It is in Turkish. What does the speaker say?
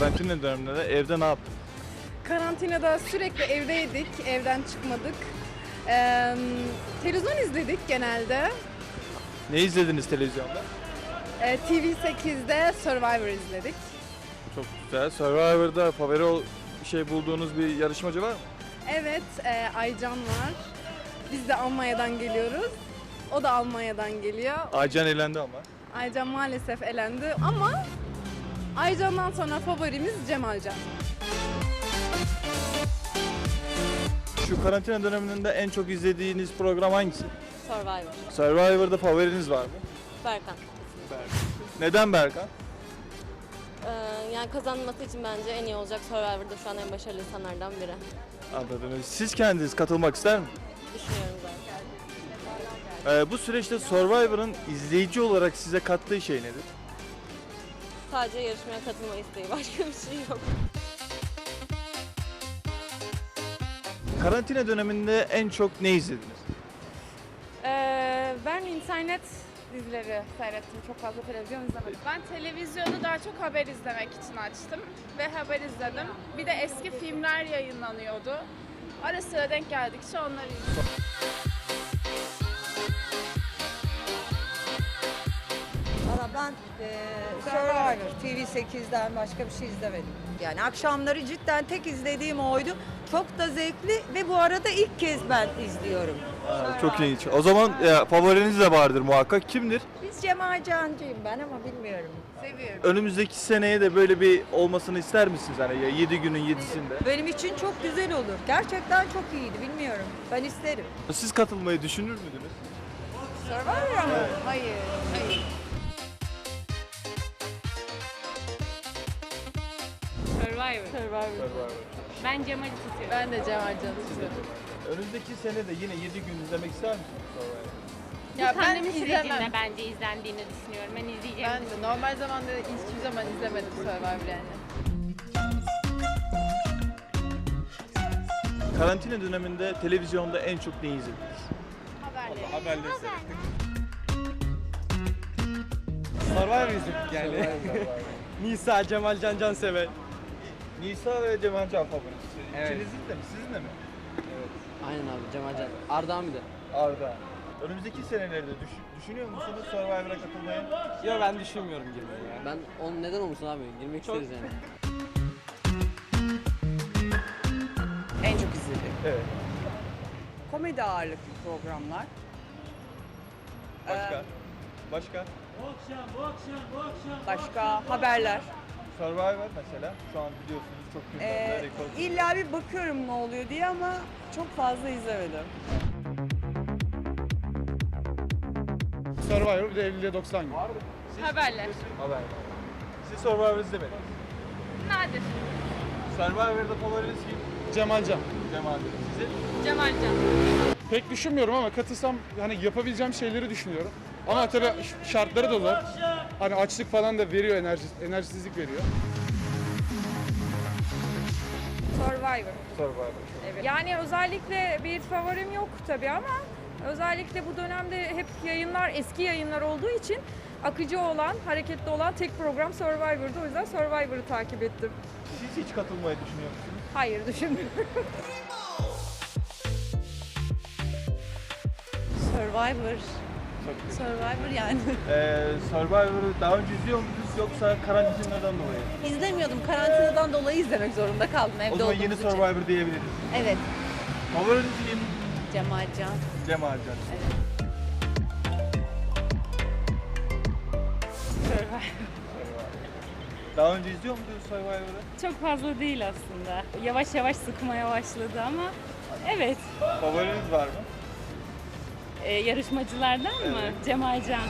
karantina döneminde de evde ne yaptın? Karantinada sürekli evdeydik, evden çıkmadık. Ee, televizyon izledik genelde. Ne izlediniz televizyonda? Ee, TV8'de Survivor izledik. Çok güzel. Survivor'da favori ol- şey bulduğunuz bir yarışmacı var mı? Evet, e, Aycan var. Biz de Almanya'dan geliyoruz. O da Almanya'dan geliyor. Aycan elendi ama. Aycan maalesef elendi ama Aycan'dan sonra favorimiz Cemalcan. Şu karantina döneminde en çok izlediğiniz program hangisi? Survivor. Survivor'da favoriniz var mı? Berkan. Neden Berkan? Ee, yani kazanması için bence en iyi olacak Survivor'da şu an en başarılı insanlardan biri. Anladınız. Siz kendiniz katılmak ister misiniz? Düşünüyorum zaten. Ee, bu süreçte Survivor'ın izleyici olarak size kattığı şey nedir? Sadece yarışmaya katılma isteği. Başka bir şey yok. Karantina döneminde en çok ne izlediniz? Ee, ben internet dizileri seyrettim. Çok fazla televizyon izlemedim. Ben televizyonu daha çok haber izlemek için açtım ve haber izledim. Bir de eski filmler yayınlanıyordu. Ara sıra denk geldikçe onları izledim. Ben e, Survivor TV8'den başka bir şey izlemedim. Yani akşamları cidden tek izlediğim oydu. Çok da zevkli ve bu arada ilk kez ben izliyorum. Aa, çok ilginç. O zaman e, favoriniz de vardır muhakkak. Kimdir? Biz Cemal Cancı'yım ben ama bilmiyorum. Seviyorum. Önümüzdeki seneye de böyle bir olmasını ister misiniz? Hani 7 günün 7'sinde. Benim için çok güzel olur. Gerçekten çok iyiydi bilmiyorum. Ben isterim. Siz katılmayı düşünür müydünüz? Survivor ama. Hayır, hayır. Survivor. Ben Cemal'i tutuyorum. Ben de Cemalcan'ı tutuyorum. Önümüzdeki sene de yine 7 gün izlemek ister misiniz Survivor? Ya ben Pandemi sürecinde izlemem. bence izlendiğini düşünüyorum. Ben izleyeceğim. Ben de normal zamanda hiçbir zaman izlemedim Survivor yani. Karantina döneminde televizyonda en çok ne izlediniz? Haberleri. Survivor izledik yani. Nisa, Cemal Can Cansever. Nisa ve Cemal Can favorisi. Evet. İkinizin de mi? Sizin de mi? Aynen abi Cemal Can. Arda abi de. Arda. Önümüzdeki senelerde düş- düşünüyor musunuz Survivor'a katılmayı? Yok ben düşünmüyorum girmeyi ya. Ben onun neden olmasın abi? Girmek isteriz yani. En çok izlediğim. Evet. Komedi ağırlıklı programlar. Başka? Başka? Başka haberler. Survivor mesela şu an biliyorsunuz çok gündemde Ee, rekor. illa bir bakıyorum ne oluyor diye ama çok fazla izlemedim. Survivor bir de 50'ye 90 gün. Haberler. Haber. Siz Survivor izlemediniz. Nadir. Survivor'da favoriniz kim? Cemal Can. Cemal. Sizin? Cemalcan. Pek düşünmüyorum ama katılsam hani yapabileceğim şeyleri düşünüyorum. Ama tabii ş- şartları da zor. Hani açlık falan da veriyor enerji, enerjisizlik veriyor. Survivor. Survivor. Yani özellikle bir favorim yok tabii ama özellikle bu dönemde hep yayınlar eski yayınlar olduğu için akıcı olan, hareketli olan tek program Survivor'dı. O yüzden Survivor'ı takip ettim. Siz hiç katılmayı düşünüyor musunuz? Hayır düşünmüyorum. Survivor. Çok. Survivor yani. Ee, Survivor'ı daha önce izliyor muydunuz yoksa karantinadan dolayı? İzlemiyordum. Karantinadan dolayı izlemek zorunda kaldım evde o zaman olduğumuz yeni için. Survivor diyebiliriz. Evet. Favoriniz kim? Cemal Can. Cemal Can. Daha önce izliyor muydunuz Survivor'ı? Çok fazla değil aslında. Yavaş yavaş sıkmaya başladı ama evet. Favoriniz var mı? Ee, yarışmacılardan mı? Evet. Cemal Can.